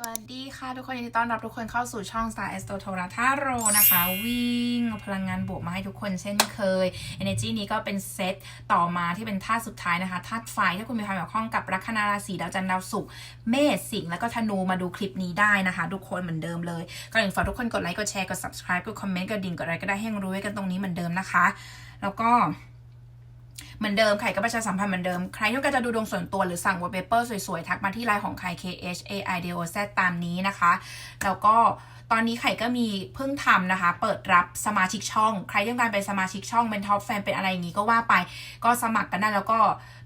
สวัสดีค่ะทุกคนยินดีต้อนรับทุกคนเข้าสู่ช่อง Star a s t r o t o r a t a r o นะคะ วิ่งพลังงานบวกมาให้ทุกคนเช่นเคย Energy นี้ก็เป็นเซตต่อมาที่เป็นธาตุสุดท้ายนะคะธาตุไฟถ้าคุณมีความเกี่ยวข้องกับลัคนาราศีดาวจันทร์ดาวศุกร์เมษสิงห์แล้วก็ธนูมาดูคลิปนี้ได้นะคะ ทุกคนเหมือนเดิมเลยก่อนอื่นฝากทุกคนกดไลค์กดแชร์กด subscribe กดคอมเมนต์กดดิ่งกดอะไรก็ได้ให้รู้ไว้กันตรงนี้เหมือนเดิมนะคะ แล้วก็ เหมือนเดิมไข่ก็ประชาสัมพันธ์เหมือนเดิม ใครที่ต้องการจะดูดวงส่วนตัวหรือสั่งวอลเปเปอร์สวยๆ ทักมาที่ไลน์ของไข่ K H A I D O Z ตามนี้นะคะ แล้วก็ตอนนี้ไข่ก็มีเพิ่งทำนะคะ เปิดรับสมาชิกช่อง ใครต้องการเป็นสมาชิกช่องเป็นท็อปแฟนเป็นอะไรอย่างงี้ก็ว่าไป ก็สมัครกันได้แล้วก็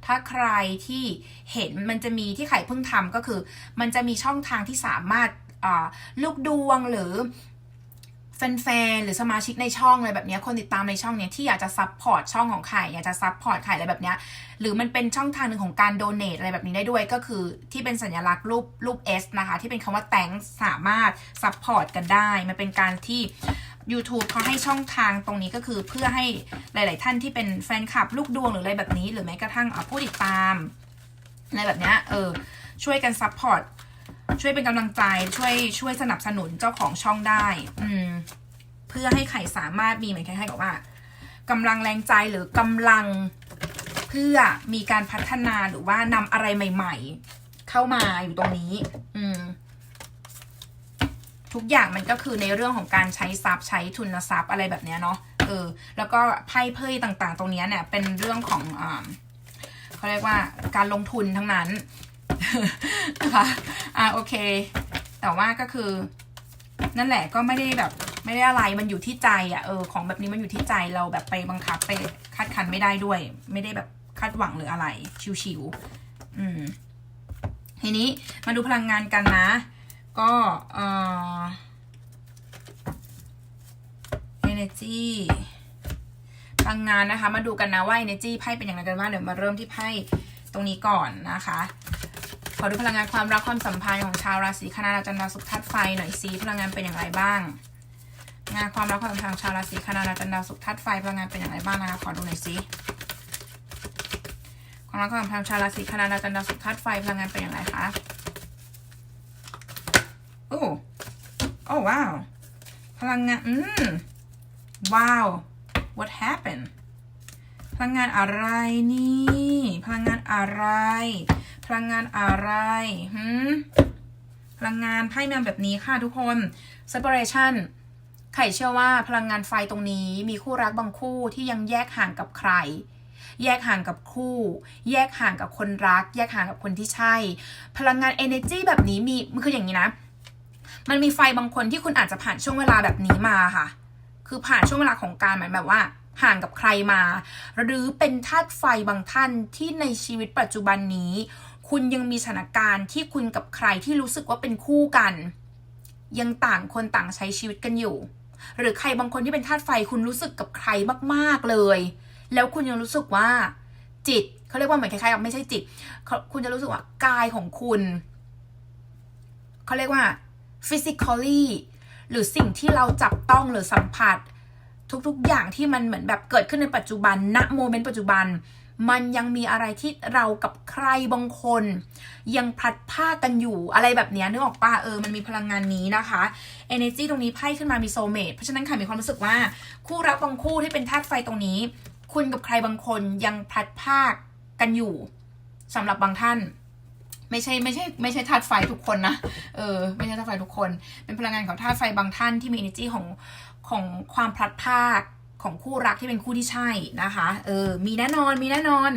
ถ้าใครที่เห็นมันจะมีที่ไข่เพิ่งทำก็คือ มันจะมีช่องทางที่สามารถลูกดวงหรือ แฟนๆ หรือสมาชิกในช่องอะไรแบบเนี้ยคนติดตามในช่องเนี้ยที่อยากจะซับพอร์ตช่องของไข่อยากจะซับพอร์ตไข่อะไรแบบเนี้ยหรือมันเป็นช่องทางหนึ่งของการโดเน a อะไรแบบนี้ได้ด้วยก็คือที่เป็นสัญลักษณ์รูปรูป S นะคะ ที่เป็นคำว่า thanks สามารถซับพอร์ตกันได้ มันเป็นการที่ YouTube เขาให้ช่องทางตรงนี้ก็คือเพื่อให้หลาย ๆ ท่านที่เป็นแฟนคลับลูกดวงหรืออะไรแบบนี้ หรือแม้กระทั่งผู้ติดตามอะไรแบบเนี้ยเออช่วยกันซับพอร์ต ช่วยเป็นกำลังใจช่วยช่วยสนับสนุนเจ้าของช่องได้ อืม เพื่อให้ไข่สามารถมีเหมือนคล้ายๆกับว่ากำลังแรงใจหรือกำลังเพื่อมีการพัฒนาหรือว่านำอะไรใหม่ ๆ เข้ามาอยู่ตรงนี้ อืม ทุกอย่างมันก็คือในเรื่องของการใช้ทรัพย์ใช้ทุนทรัพย์อะไรแบบเนี้ยเนาะเออ แล้วก็ไพ่เพยต่าง ๆ ตรงเนี้ยเนี่ย เป็นเรื่องของอ่าเขาเรียกว่าการลงทุนทั้งนั้น นะคะอ่าโอเค แต่ว่าก็คือ นั่นแหละก็ไม่ได้แบบ ไม่ได้อะไรมันอยู่ที่ใจอะ่ะเออของแบบนี้มันอยู่ที่ใจเราแบบไปบังคับไปคาดคันไม่ได้ด้วย ไม่ได้แบบคาดหวังหรืออะไร ชิวๆอืมทีนี้มาดูพลังงานกันนะ ก็เอ่อ energy พลังงานนะคะ มาดูกันนะว่า energy ไพ่เป็นอย่างไรกันบ้างเดี๋ยวมาเริ่มที่ไพ่ตรงนี้ก่อนนะคะ อดูพลังงานความรักความสัมพันธ์ของชาวราศีคณะจันทร์ดาวศุกร์ธาตุไฟหน่อยซิพลังงานเป็นอย่างไรบ้าง งานความรักความสัมพันธ์ของชาวราศีคณะจันทร์ดาวศุกร์ธาตุไฟพลังงานเป็นอย่างไรบ้างนะคะขอดูหน่อยซิความรักความสัมพันธ์ของชาวราศีคณะจันทร์ดาวศุกร์ธาตุไฟพลังงานเป็นอย่างไรคะโอ้โอ้ว้าวพลังงานอืมว้าว what happened พลังงานอะไรนี่ พลังงานอะไร พลังงานอะไรหืมพลังงานไพ่แมาแบบนี้ค่ะทุกคน separation ไข่เชื่อว่าพลังงานไฟตรงนี้มีคู่รักบางคู่ที่ยังแยกห่างกับใคร แยกห่างกับคู่ แยกห่างกับคนรัก แยกห่างกับคนที่ใช่ พลังงาน energy แบบนี้มีมันคืออย่างนี้นะ มันมีไฟบางคนที่คุณอาจจะผ่านช่วงเวลาแบบนี้มาค่ะ คือผ่านช่วงเวลาของการเหมือนแบบว่าห่างกับใครมา หรือเป็นธาตุไฟบางท่านที่ในชีวิตปัจจุบันนี้ คุณยังมีสถานการณ์ที่คุณกับใครที่รู้สึกว่าเป็นคู่กัน ยังต่างคนต่างใช้ชีวิตกันอยู่ หรือใครบางคนที่เป็นธาตุไฟคุณรู้สึกกับใครมากๆเลย แล้วคุณยังรู้สึกว่า จิตเขาเรียกว่าเหมือนคล้ายๆกับไม่ใช่จิตเขาคุณจะรู้สึกว่ากายของคุณเขาเรียกว่า physically หรือสิ่งที่เราจับต้องหรือสัมผัส ทุกๆอย่างที่มันเหมือนแบบเกิดขึ้นในปัจจุบันณโมเมนต์ปัจจุบัน มันยังมีอะไรที่เรากับใครบางคน ยังพลัดพรากกันอยู่อะไรแบบนี้นึกออกปะเออ มันมีพลังงานนี้นะคะ energy ตรงนี้ไพ่ขึ้นมามีโซเมตเพราะฉะนั้นค่ะมีความรู้สึกว่า คู่รักบางคู่ที่เป็นธาตุไฟตรงนี้ คุณกับใครบางคนยังพลัดพรากกันอยู่สำหรับบางท่านไม่ใช่ไม่ใช่ไม่ใช่ธาตุไฟทุกคนนะ เออ ไม่ใช่ธาตุไฟทุกคน เป็นพลังงานของธาตุไฟบางท่านที่มี energy ของของความพลัดพราก ของคู่รักที่เป็นคู่ที่ใช่นะคะเออมีแน่นอนมีแน่นอน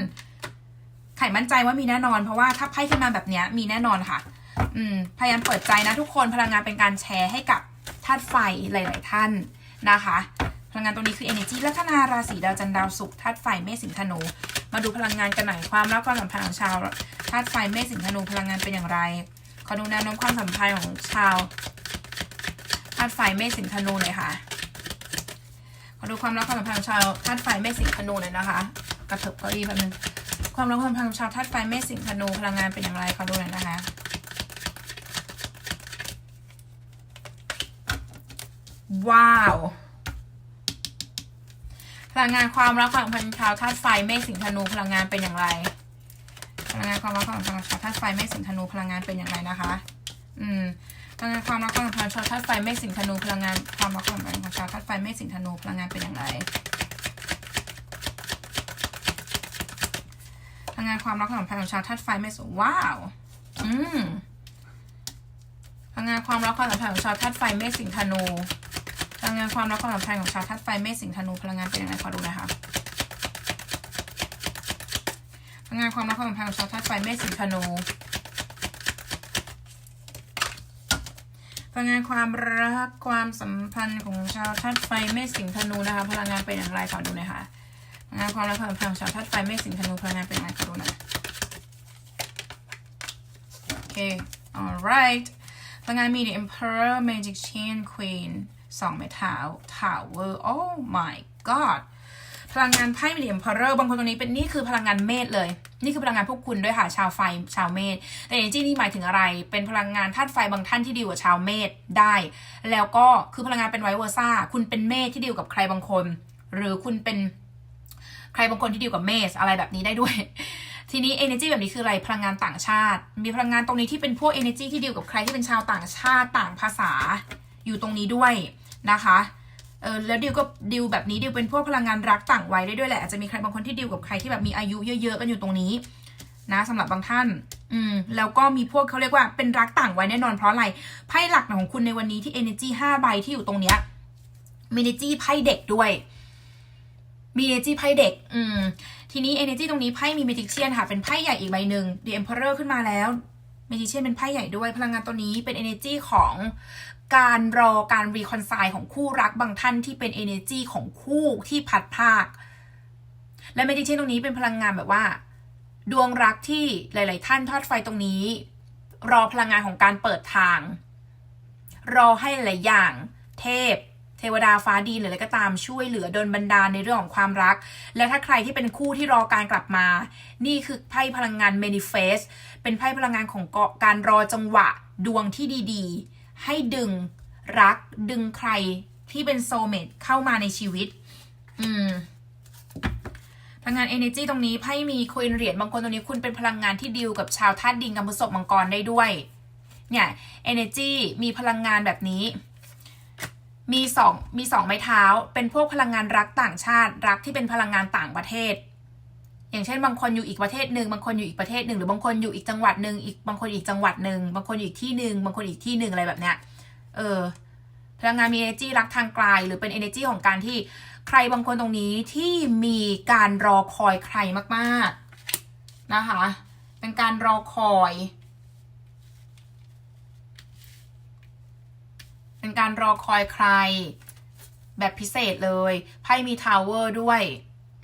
ไข่มั่นใจว่ามีแน่นอน เพราะว่าถ้าไพ่ขึ้นมาแบบนี้มีแน่นอนค่ะ อืมพยายามเปิดใจนะทุกคนพลังงานเป็นการแชร์ให้กับธาตุไฟหลาย ๆ ท่านนะคะพลังงานตรงนี้คือ energy ลัคนาราศีดาวจันทร์ดาวศุกร์ธาตุไฟเมษสิงธนู มาดูพลังงานกันหน่อยความรักความสัมพันธ์ของชาวธาตุไฟเมษสิงธนูพลังงานเป็นอย่างไรขอดูแนวโน้มความสัมพันธ์ของชาวธาตุไฟเมษสิงธนูหน่อยค่ะ ขอดูความรักความสัมพันธ์ชาวธาตุไฟเมษสิงห์ธนูหน่อยนะคะ กระเถิบเก้าอี้แป๊บนึงความรักความสัมพันธ์ชาวธาตุไฟเมษสิงห์ธนูพลังงานเป็นอย่างไรขอดูหน่อยนะคะว้าวพลังงานความรักความสัมพันธ์ชาวธาตุไฟเมษสิงห์ธนูพลังงานเป็นอย่างไร พลังงานความรักความสัมพันธ์ชาวธาตุไฟเมษสิงห์ธนูพลังงานเป็นอย่างไรนะคะ อืม พลังงานความรักความสัมพันธ์ชาวธาตุไฟเมษสิงธนูพลังงานความรักความสัมพันธ์ของชาวธาตุไฟเมษสิงธนูพลังงานเป็นอย่างไรพลังงานความรักความสัมพันธ์ของชาวธาตุไฟเมษว้าวอืมพลังงานความรักความสัมพันธ์ของชาวธาตุไฟเมษสิงธนูพลังงานความรักความสัมพันธ์ของชาวธาตุไฟเมษสิงธนูพลังงานเป็นอย่างไรขอดูน่อยค่ะพลังงานความรักความสัมพันธ์ของชาวธาตุไฟเมษสิงธนู พลังงานความรักความสัมพันธ์ของชาวธาตุไฟเมษสิงห์ธนูนะคะ พลังงานเป็นอย่างไรขอดูหน่อยค่ะพลังงานความรักความสัมพันธ์ของชาวธาตุไฟเมษสิงห์ธนูพลังงานเป็นอย่างไรขอดูหน่อยโอเค alright พลังงานมี the emperor magician queen สองไม้เท้า tower oh my god พลังงานไพ่เมี the emperor บางคนตรงนี้เป็นนี่คือพลังงานเมษเลย นี่คือพลังงานพวกคุณด้วยค่ะชาวไฟชาวเมษแต่ energy นี่หมายถึงอะไร เป็นพลังงานธาตุไฟบางท่านที่ดีกว่าชาวเมษได้ แล้วก็คือพลังงานเป็นไวเวอร์ซ่าคุณเป็นเมษที่ดีกับใครบางคน หรือคุณเป็นใครบางคนที่ดีกับเมษอะไรแบบนี้ได้ด้วยทีนี้ energy แบบนี้คืออะไร พลังงานต่างชาติ มีพลังงานตรงนี้ที่เป็นพวก energy ที่ดีลกับใครที่เป็นชาวต่างชาติต่างภาษาอยู่ตรงนี้ด้วยนะคะ เออแล้วดิวก็ดิวแบบนี้ดิวเป็นพวกพลังงานรักต่างวัยได้ด้วยแหละอาจจะมีใครบางคนที่ดิวกับใครที่แบบมีอายุเยอะๆกันอยู่ตรงนี้ นะสำหรับบางท่าน อืมแล้วก็มีพวกเขาเรียกว่าเป็นรักต่างวัยแน่นอนเพราะอะไรไพ่หลักของคุณในวันนี้ที่ energy ห้าใบที่อยู่ตรงเนี้ยมี energy ไพ่เด็กด้วยมี energy ไพ่เด็ก อืมทีนี้ energy ตรงนี้ไพ่มี magician ค่ะ เป็นไพ่ใหญ่อีกใบหนึ่ง the emperor ขึ้นมาแล้ว magician เป็นไพ่ใหญ่ด้วย พลังงานตัวนี้เป็น energy ของ การรอการ reconcile ของคู่รักบางท่านที่เป็น energy ของคู่ที่พัดพรากและ magician ตรงนี้เป็นพลังงานแบบว่า ดวงรักที่หลาย ๆ ท่านทอดไฟตรงนี้ รอพลังงานของการเปิดทาง รอให้หลายอย่าง เทพ เทวดาฟ้าดีหรืออะไรก็ตามช่วยเหลือดนบันดาลในเรื่องของความรัก และถ้าใครที่เป็นคู่ที่รอการกลับมา นี่คือไพ่พลังงาน manifest เป็นไพ่พลังงานของเกาะการรอจังหวะดวงที่ดี ๆ ให้ดึงรักดึงใครที่เป็นโซเมตเข้ามาในชีวิต อืมพลังงาน energy ตรงนี้ไพ่มีค u นเหรียญบางคนตรงนี้คุณเป็นพลังงานที่ดิวกับชาวธาตุดินกับพฤษภมังกรได้ด้วย เนี่ย energy มีพลังงานแบบนี้ มีสองมีสองไม้เท้า เป็นพวกพลังงานรักต่างชาติ รักที่เป็นพลังงานต่างประเทศ อย่างเช่นบางคนอยู่อีกประเทศหนึ่งบางคนอยู่อีกประเทศหนึ่งหรือบางคนอยู่อีกจังหวัดหนึ่งอีกบางคนอีกจังหวัดหนึ่งบางคนอยู่อีกที่หนึ่งบางคนอีกที่หนึ่งอะไรแบบเนี้ยเออพลังงานมี energy รักทางไกลหรือเป็น energy ของการที่ใครบางคนตรงนี้ที่มีการรอคอยใครมากๆนะคะ เป็นการรอคอย เป็นการรอคอยใคร แบบพิเศษเลยไพ่มีทาวเวอร์ด้วย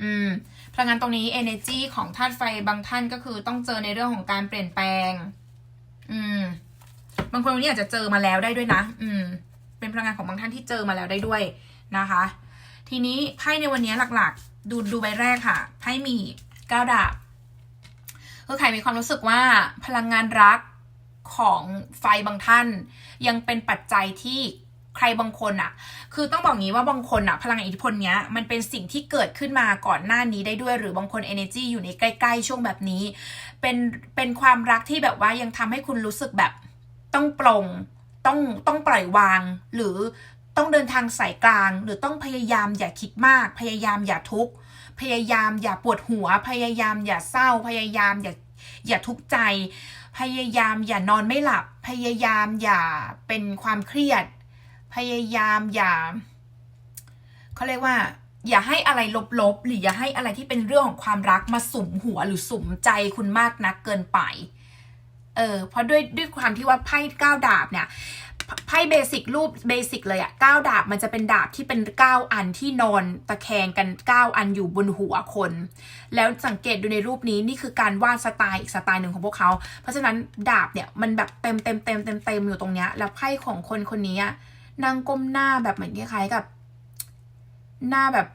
อืม พลังงานตรงนี้ energy ของธาตุไฟบางท่านก็คือต้องเจอในเรื่องของการเปลี่ยนแปลง อืม บางคนวันนี้อาจจะเจอมาแล้วได้ด้วยนะ อืม เป็นพลังงานของบางท่านที่เจอมาแล้วได้ด้วยนะคะ ทีนี้ไพ่ในวันนี้หลักๆ ดูดูใบแรกค่ะ ไพ่มีก้าดาบคือใครมีความรู้สึกว่าพลังงานรักของไฟบางท่าน ยังเป็นปัจจัยที่ ใครบางคนอะคือต้องบอกงี้ว่าบางคนอะพลังอิทธิพลเนี้ยมันเป็นสิ่งที่เกิดขึ้นมาก่อนหน้านี้ได้ด้วย หรือบางคน energy อยู่ในใกล้ๆ ช่วงแบบนี้ เป็นเป็นความรักที่แบบว่ายังทำให้คุณรู้สึกแบบต้องปลงต้องต้องปล่อยวาง หรือต้องเดินทางสายกลาง หรือต้องพยายามอย่าคิดมาก พยายามอย่าทุกข์พยายามอย่าปวดหัว พยายามอย่าเศร้า พยายามอย่าอย่าทุกข์ใจ พยายามอย่านอนไม่หลับ พยายามอย่าเป็นความเครียด พยายามอย่าเขาเรียกว่า อย่าให้อะไรลบๆ หรืออย่าให้อะไรที่เป็นเรื่องของความรักมาสุมหัวหรือสุมใจคุณมากนักเกินไป เออเพราะด้วยด้วยความที่ว่าไพ่ก้าดาบเนี่ยไพ่เบสิกรูปเบสิกเลยอะก้าดาบมันจะเป็นดาบที่เป็นก้าอันที่นอนตะแคงกันก้าอันอยู่บนหัวคน แล้วสังเกตดูในรูปนี้นี่คือการวาดสไตล์อีกสไตล์หนึ่งของพวกเขา เพราะฉะนั้นดาบเนี่ยมันแบบเต็มเต็มเต็มเต็มเต็มอยู่ตรงเนี้ยแล้วไพ่ของคนคนนี้อะ นั่งก้มหน้าแบบเหมือนคล้ายๆกับ หน้าแบบ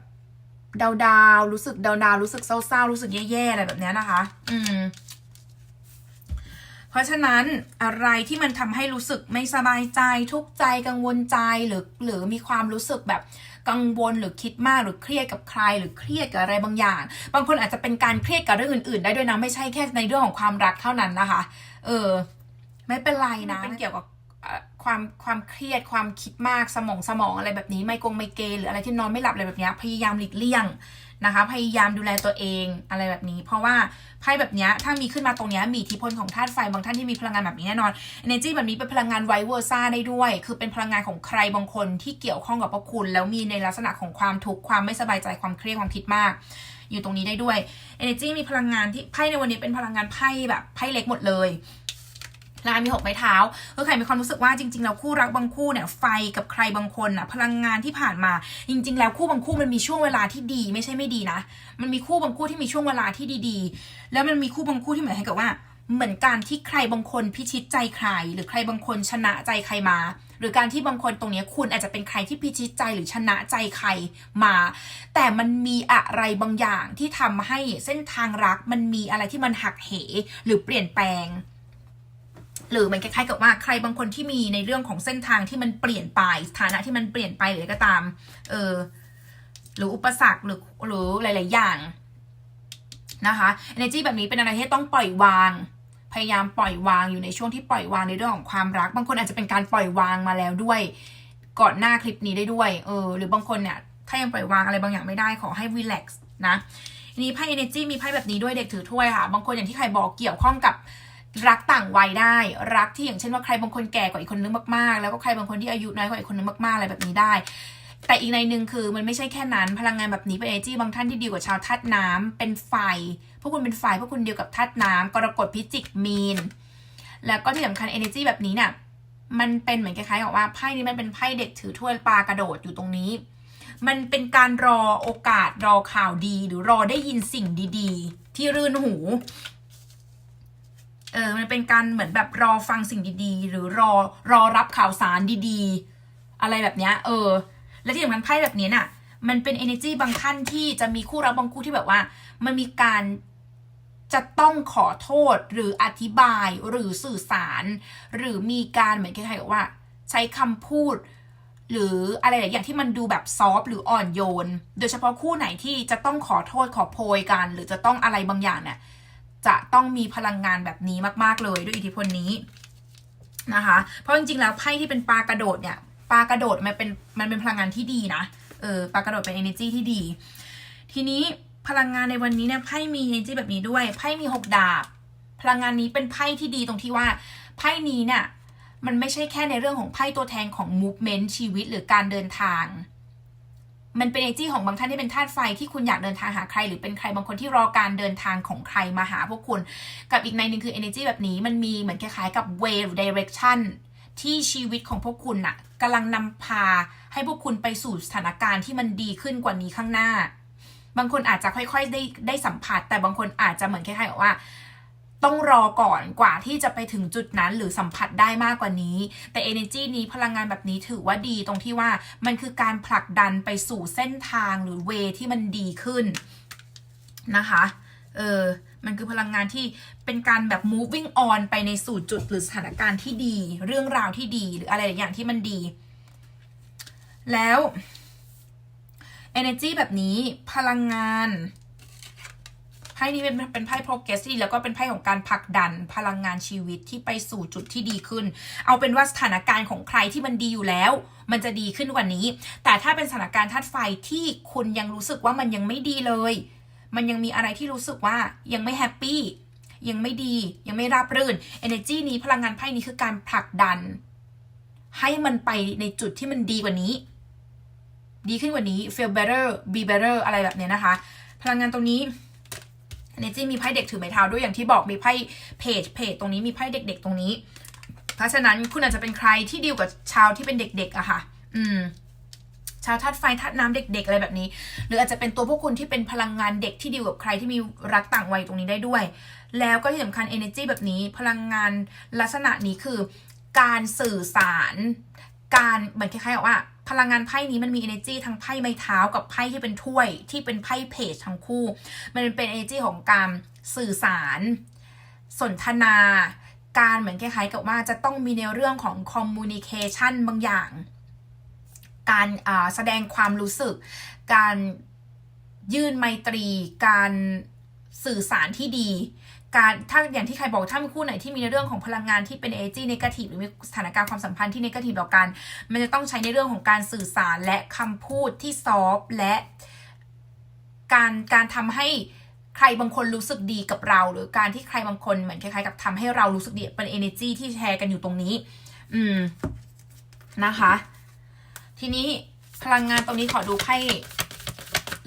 ดาวดาวรู้สึกดาวดาวรู้สึกเศร้าๆรู้สึกแย่ๆอะไรแบบเนี้ยนะคะ อืม เพราะฉะนั้นอะไรที่มันทำให้รู้สึกไม่สบายใจทุกข์ใจกังวลใจหรือ หรือมีความรู้สึกแบบกังวลหรือคิดมากหรือเครียดกับใคร หรือเครียดกับอะไรบางอย่าง บางคนอาจจะเป็นการเครียดกับเรื่องอื่น ๆ ได้ด้วยนะไม่ใช่แค่ในเรื่องของความรักเท่านั้นนะคะ เออ ไม่เป็นไรนะเป็นเกี่ยวกับอะ ความความเครียดความคิดมากสมองสมองอะไรแบบนี้ ไมกงไมเกรนหรืออะไรที่นอนไม่หลับอะไรแบบนี้พยายามหลีกเลี่ยงนะคะพยายามดูแลตัวเองอะไรแบบนี้ เพราะว่าไพ่แบบนี้ถ้ามีขึ้นมาตรงนี้มีอิทธิพลของธาตุไฟบางท่านที่มีพลังงานแบบนี้แน่นอน energy แบบนี้เป็นพลังงานไวเวอร์ซ่าได้ด้วย คือเป็นพลังงานของใครบางคนที่เกี่ยวข้องกับพวกคุณ แล้วมีในลักษณะของความทุกข์ความไม่สบายใจความเครียดความคิดมาก อยู่ตรงนี้ได้ด้วย energy มีพลังงานที่ไพ่ในวันนี้เป็นพลังงานไพ่แบบไพ่เล็กหมดเลย นะคะมีหกไม้เท้าคือใครมีความรู้สึกว่าจริงๆแล้วคู่รักบางคู่เนี่ยไฟกับใครบางคนน่ะพลังงานที่ผ่านมา จริง ๆ แล้วคู่บางคู่มันมีช่วงเวลาที่ดีไม่ใช่ไม่ดีนะ มันมีคู่บางคู่ที่มีช่วงเวลาที่ดีๆ แล้วมันมีคู่บางคู่ที่เหมือนให้กับว่า เหมือนการที่ใครบางคนพิชิตใจใคร หรือใครบางคนชนะใจใครมา หรือการที่บางคนตรงนี้คุณอาจจะเป็นใครที่พิชิตใจหรือชนะใจใครมา แต่มันมีอะไรบางอย่างที่ทำให้เส้นทางรักมันมีอะไรที่มันหักเห หรือเปลี่ยนแปลง หรือมันคล้ายๆกับว่าใครบางคนที่มีในเรื่องของเส้นทางที่มันเปลี่ยนไปสถานะที่มันเปลี่ยนไปหรืออะไรก็ตาม เออ หรืออุปสรรคหรือหรือหลาย ๆ อย่างนะคะ energy แบบนี้เป็นอะไรที่ต้องปล่อยวาง พยายามปล่อยวางอยู่ในช่วงที่ปล่อยวางในเรื่องของความรัก บางคนอาจจะเป็นการปล่อยวางมาแล้วด้วย ก่อนหน้าคลิปนี้ได้ด้วย เออ หรือบางคนเนี่ยถ้ายังปล่อยวางอะไรบางอย่างไม่ได้ขอให้ relax นะนี้ไพ่ energy มีไพ่แบบนี้ด้วยเด็กถือถ้วยค่ะ บางคนอย่างที่ใครบอกเกี่ยวข้องกับ รักต่างวัยได้ รักที่อย่างเช่นว่าใครบางคนแก่กว่าอีกคนนึงมากๆ แล้วก็ใครบางคนที่อายุน้อยกว่าอีกคนนึงมากๆ อะไรแบบนี้ได้ แต่อีกในหนึ่งคือมันไม่ใช่แค่นั้น พลังงานแบบนี้เป็น energy บางท่านที่ดีกว่าชาวธาตุน้ำเป็นไฟ พวกคุณเป็นไฟพวกคุณเดียวกับธาตุน้ำกรกฎพิจิกมีน แล้วก็ที่สำคัญ energy แบบนี้เนี่ยมันเป็นเหมือนคล้ายๆกับว่าไพ่นี้มันเป็นไพ่เด็กถือถ้วยปลากระโดดอยู่ตรงนี้ มันเป็นการรอโอกาสรอข่าวดี หรือรอได้ยินสิ่งดี ๆ ที่รื่นหู ออมันเป็นการเหมือนแบบรอฟังสิ่งดีๆ หรือรอรอรับข่าวสารดีๆ อะไรแบบเนี้ยเออ และที่สำคัญไพ่แบบนี้น่ะ มันเป็น energy บางท่านที่จะมีคู่รักบางคู่ที่แบบว่า มันมีการจะต้องขอโทษหรืออธิบายหรือสื่อสาร หรือมีการเหมือนคล้ายๆกับว่า ใช้คำพูด หรืออะไรหลายอย่างที่มันดูแบบซอฟหรืออ่อนโยน โดยเฉพาะคู่ไหนที่จะต้องขอโทษขอโพยกัน หรือจะต้องอะไรบางอย่างเนี่ย จะต้องมีพลังงานแบบนี้มาก ๆ เลยด้วยอิทธิพลนี้นะคะ เพราะจริงๆแล้วไพ่ที่เป็นปลากระโดดเนี่ยปลากระโดดมันเป็นมันเป็นพลังงานที่ดีนะเออปลากระโดดเป็น energy ที่ดี ทีนี้พลังงานในวันนี้เนี่ยไพ่มี energy แบบนี้ด้วยไพ่มีหกดาบ พลังงานนี้เป็นไพ่ที่ดีตรงที่ว่าไพ่นี้เนี่ยมันไม่ใช่แค่ในเรื่องของไพ่ตัวแทนของ movement ชีวิตหรือการเดินทาง มันเป็น energy ของบางท่านที่เป็นธาตุไฟที่คุณอยากเดินทางหาใคร หรือเป็นใครบางคนที่รอการเดินทางของใครมาหาพวกคุณ กับอีกในหนึ่งคือ energy แบบนี้มันมีเหมือนคล้ายๆกับ way หรือ direction ที่ชีวิตของพวกคุณน่ะกำลังนำพาให้พวกคุณไปสู่สถานการณ์ที่มันดีขึ้นกว่านี้ข้างหน้า บางคนอาจจะค่อยๆได้ได้สัมผัส แต่บางคนอาจจะเหมือนคล้ายๆกับว่า ต้องรอก่อนกว่าที่จะไปถึงจุดนั้นหรือสัมผัสได้มากกว่านี้ แต่ energy นี้พลังงานแบบนี้ถือว่าดีตรงที่ว่ามันคือการผลักดันไปสู่เส้นทางหรือเวที่มันดีขึ้นนะคะ เออ มันคือพลังงานที่เป็นการแบบ moving on ไปในสู่จุดหรือสถานการณ์ที่ดี เรื่องราวที่ดีหรืออะไรอย่างที่มันดี แล้ว energy แบบนี้พลังงาน ไพ่นี้เป็นเป็นไพ่ progressive แล้วก็เป็นไพ่ของการผลักดันพลังงานชีวิตที่ไปสู่จุดที่ดีขึ้น เอาเป็นว่าสถานการณ์ของใครที่มันดีอยู่แล้ว มันจะดีขึ้นกว่านี้ แต่ถ้าเป็นสถานการณ์ธาตุไฟที่คุณยังรู้สึกว่ามันยังไม่ดีเลย มันยังมีอะไรที่รู้สึกว่ายังไม่แฮปปี้ยังไม่ดียังไม่ราบรื่น energy นี้พลังงานไพ่นี้คือการผลักดัน ให้มันไปในจุดที่มันดีกว่านี้ ดีขึ้นกว่านี้ feel better be better อะไรแบบเนี้ยนะคะ พลังงานตรงนี้ energy มีไพ่เด็กถือไม้เท้าด้วยอย่างที่บอกมีไพ่เพจเพจตรงนี้มีไพ่เด็ก ๆ ตรงนี้ เพราะฉะนั้นคุณอาจจะเป็นใครที่ดีลกับชาวที่เป็นเด็ก ๆอะค่ะ อืมชาวธาตุไฟธาตุน้ำเด็ก ๆ อะไรแบบนี้ หรืออาจจะเป็นตัวพวกคุณที่เป็นพลังงานเด็กที่ดีลกับใครที่มีรักต่างวัยตรงนี้ได้ด้วย แล้วก็ที่สำคัญ energy แบบนี้พลังงานลักษณะนี้คือการสื่อสาร การเหมือนคล้ายๆกับว่า พลังงานไพ่นี้มันมี energy ทั้งไพ่ไม้เท้ากับไพ่ที่เป็นถ้วยที่เป็นไพ่เพจทั้งคู่ มันเป็น energy ของการสื่อสาร สนทนา การเหมือนคล้ายๆกับว่าจะต้องมีในเรื่องของ communication บางอย่าง การแสดงความรู้สึก การยื่นไมตรี การสื่อสารที่ดี การถ้าอย่างที่ใครบอกถ้ามีคู่ไหนที่มีในเรื่องของพลังงานที่เป็น energy negative หรือมีสถานการณ์ความสัมพันธ์ที่ negative ต่อกัน มันจะต้องใช้ในเรื่องของการสื่อสารและคำพูดที่ซอฟและการการทำให้ใครบางคนรู้สึกดีกับเรา หรือการที่ใครบางคนเหมือนคล้ายๆกับทำให้เรารู้สึกดีเป็น energy ที่แชร์กันอยู่ตรงนี้ อืมนะคะ ทีนี้พลังงานตรงนี้ขอดูไพ่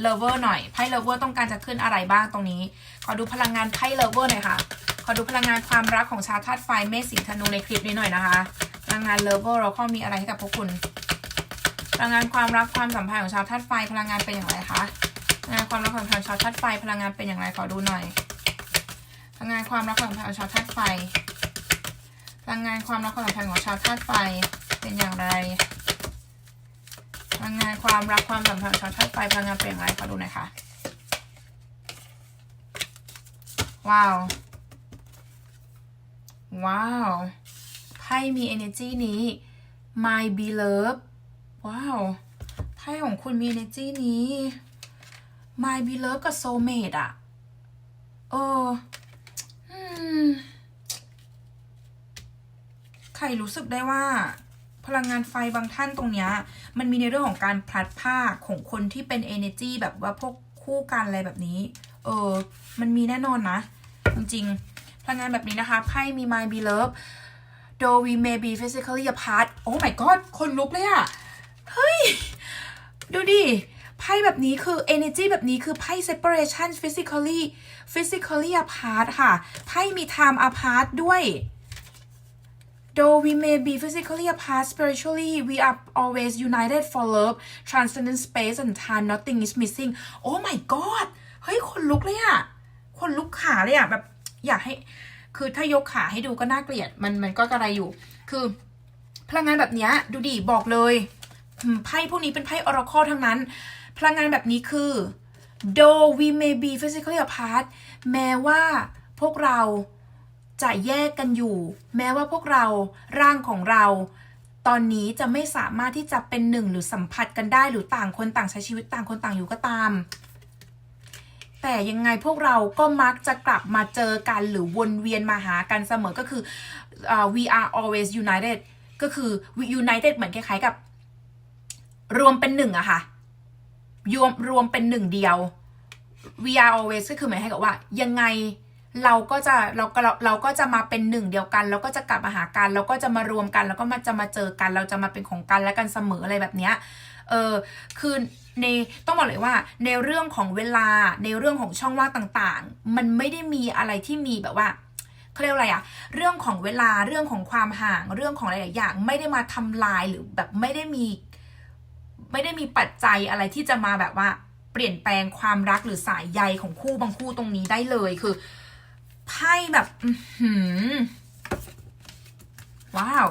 lover หน่อยไพ่ lover ต้องการจะขึ้นอะไรบ้างตรงนี้ ขอดูพลังงานไพ่ lover หน่อยค่ะ ขอดูพลังงานความรักของชาวธาตุไฟเมษสิงห์ธนูในคลิปนี้หน่อยนะคะ พลังงาน lover เราข้อมีอะไรให้กับพวกคุณ พลังงานความรักความสัมพันธ์ของชาวธาตุไฟพลังงานเป็นอย่างไรคะพลังงานความรักความสัมพันธ์ชาวธาตุไฟพลังงานเป็นอย่างไรขอดูหน่อย พลังงานความรักความสัมพันธ์ของชาวธาตุไฟ พลังงานความรักความสัมพันธ์ของชาวธาตุไฟเป็นอย่างไร พลังงานความรักความสัมพันธ์ชาวธาตุไฟพลังงานเป็นอย่างไรขอดูหน่อยค่ะ ว้าว ว้าวไพ่มี energy นี้ my beloved ว้าวไพ่ของคุณมี energy นี้ my beloved กับ soulmate อะเอออืมใครรู้สึกได้ว่าพลังงานไฟบางท่านตรงเนี้ย มันมีในเรื่องของการพลัดพรากของคนที่เป็น energy แบบว่าพวกคู่กันอะไรแบบนี้ เออ มันมีแน่นอนนะ จริงๆพลังงานแบบนี้นะคะไพ่มี my beloved though we may be physically apart oh my god คนลุกเลยอะเฮ้ย ดูดิไพ่แบบนี้คือ energy แบบนี้คือไพ่ separation physically physically apart ค่ะไพ่มี time apart ด้วย Though we may be physically apart spiritually, we are always united for love, transcendent space and time. Nothing is missing. Oh my god เฮ้ยคนลุกเลยอะคนลุกขาเลยอะแบบ อยากให้ คือถ้ายกขาให้ดูก็น่าเกลียด มันมันก็กระไรอยู่ คือพลังงานแบบนี้ดูดิบอกเลยไพ่พวกนี้เป็นไพ่ oracle ทั้งนั้น พลังงานแบบนี้คือ though we may be physically apart แม้ว่าพวกเราจะแยกกันอยู่ แม้ว่าพวกเราร่างของเรา ตอนนี้จะไม่สามารถที่จะเป็นหนึ่งหรือสัมผัสกันได้หรือต่างคนต่างใช้ชีวิตต่างคนต่างอยู่ก็ตาม แต่ยังไงพวกเราก็มักจะกลับมาเจอกันหรือวนเวียนมาหากันเสมอก็คืออ่า we are always united ก็คือ united เหมือนคล้ายๆกับ รวมเป็นหนึ่งอะค่ะรวมรวมเป็นหนึ่งเดียว we are always ก็คือหมายให้กับว่า ยังไงเราก็จะเราก็เราเราก็จะมาเป็นหนึ่งเดียวกันแล้วก็จะกลับมาหากันแล้วก็จะมารวมกัน แล้วก็มาจะมาเจอกัน เราจะมาเป็นของกันและกันเสมออะไรแบบเนี้ย เออคือในต้องบอกเลยว่าในเรื่องของเวลาในเรื่องของช่องว่างต่างๆ มันไม่ได้มีอะไรที่มีแบบว่าเขาเรียกอะไรอะเรื่องของเวลาเรื่องของความห่างเรื่องของหลายๆอย่าง ไม่ได้มาทำลายหรือแบบไม่ได้มี ไม่ได้มีปัจจัยอะไรที่จะมาแบบว่า เปลี่ยนแปลงความรักหรือสายใยของคู่บางคู่ตรงนี้ได้เลยคือไพ่แบบ อื้อหือว้าว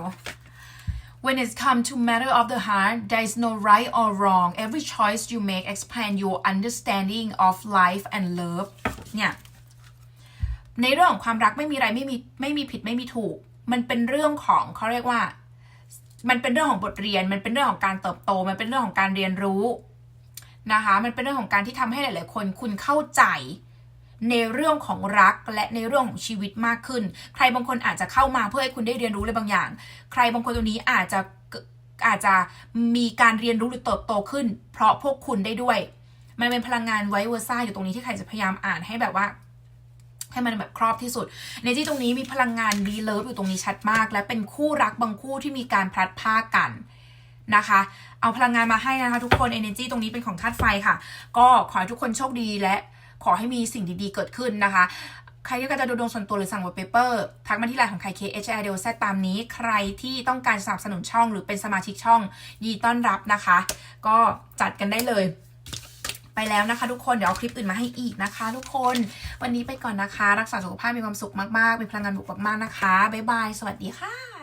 When it comes to matter of the heart, there is no right or wrong. Every choice you make expand your understanding of life and love. เนี่ยในเรื่องของความรักไม่มีอะไรไม่มีไม่มีผิดไม่มีถูก มันเป็นเรื่องของเขาเรียกว่า มันเป็นเรื่องของบทเรียน มันเป็นเรื่องของการเติบโต มันเป็นเรื่องของการเรียนรู้นะคะ มันเป็นเรื่องของการที่ทำให้หลาย ๆ คนคุณเข้าใจ ในเรื่องของรักและในเรื่องของชีวิตมากขึ้น ใครบางคนอาจจะเข้ามาเพื่อให้คุณได้เรียนรู้อะไรบางอย่าง ใครบางคนตรงนี้อาจจะอาจจะมีการเรียนรู้หรือเติบโตขึ้น เพราะพวกคุณได้ด้วย มันเป็นพลังงานไวเวอร์ซ่าอยู่ตรงนี้ที่ใครจะพยายามอ่านให้แบบว่า ให้มันแบบครอบที่สุด ในที่ตรงนี้มีพลังงานดีเลิฟอยู่ตรงนี้ชัดมาก และเป็นคู่รักบางคู่ที่มีการพลัดพรากกันนะคะ เอาพลังงานมาให้นะคะ ทุกคน energy ตรงนี้เป็นของธาตุไฟค่ะ ก็ขอให้ทุกคนโชคดีและ ขอให้มีสิ่งดีๆเกิดขึ้นนะคะใครที่อยากจะดูดวงส่วนตัวหรือสั่งวอลเปเปอร์ทักมาที่ไลน์ของใคร K H I D O Z ตามนี้ ใครที่ต้องการสนับสนุนช่องหรือเป็นสมาชิกช่องยินดีต้อนรับนะคะ ก็จัดกันได้เลย ไปแล้วนะคะ ทุกคนเดี๋ยวเอาคลิปอื่นมาให้อีกนะคะ ทุกคนวันนี้ไปก่อนนะคะ รักษาสุขภาพมีความสุขมากๆมีพลังงานบวกมากๆนะคะบ๊ายบายสวัสดีค่ะ